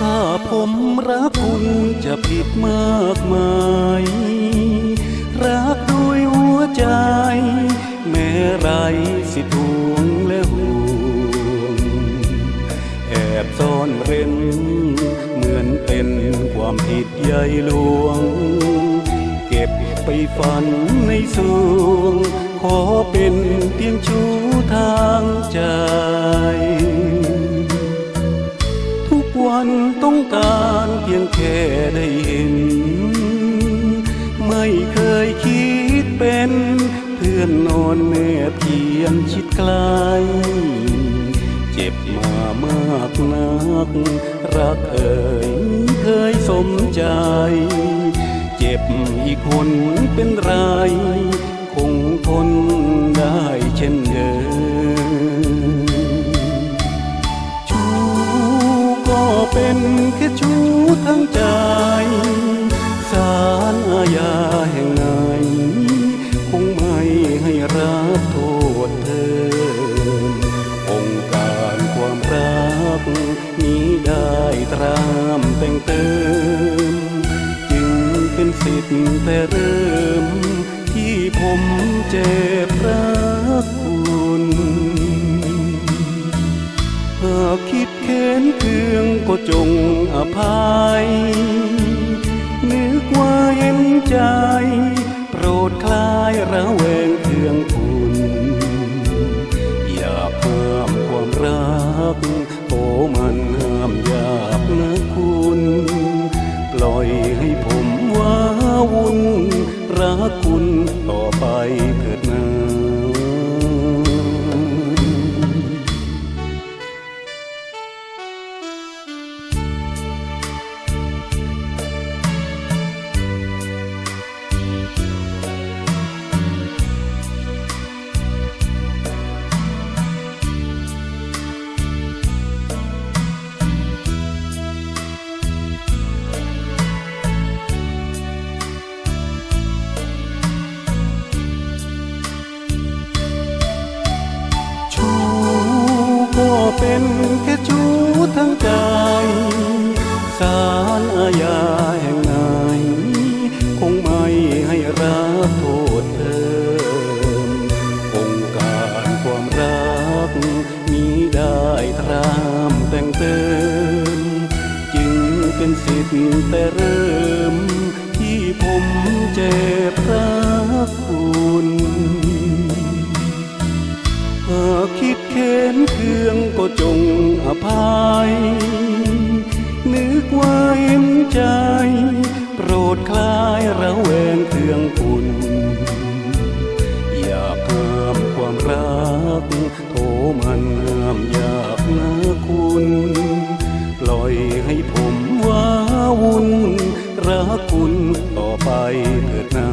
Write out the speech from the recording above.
ถ้าผมรักคุณจะผิดมากมาย รักด้วยหัวใจ แม้ไรสิทวงและห่วง แอบซ่อนเร้น เหมือนเป็นความผิดใหญ่หลวง เก็บไปฝันในสวง ขอเป็นเพียงชูทางใจ แค่ได้เห็น ไม่เคยคิดเป็น เพื่อนนอนแนบเคียงชิดไกล เจ็บมามากนัก รักเอ่ยเคยสมใจ เจ็บอีกคนเป็นไร คงทนได้เช่นเดิมชูก็เป็นแค่ชู ทั้งใจ สารอาญาแห่งไหน คงไม่ให้รับโทษเธอ องค์การความรักนี้ได้ตรามแต่งเติม จึงเป็นสิทธิ์แต่เริ่มที่ผมเจ็บรัก คือจงอภัย นึกว่าเห็นใจ โปรดคลายระแวงเคืองคุณอย่าห้ามความรักโอมันห้ามยากนะคุณ ปล่อยให้ผมว้าวุ่นรักคุณต่อไปเถิดนา เป็นแค่ชู้ทั้งใจสารอาญาแห่งไหนคงไม่ให้รับโทษเธอองค์การความรักมีได้ตรามแต่งเติมจึงเป็นสิทธิ์แต่เริ่ม ที่ผมเจ็บรักคุณ คิดเค้นเคืองก็จงอภัย นึกว่าเห็นใจ โปรดคลายระแวงเคืองคุณอยากห้ามความรัก โทมันห้ามยากนะคุณ ปล่อยให้ผมว้าวุ่นรักคุณต่อไปเถิดนา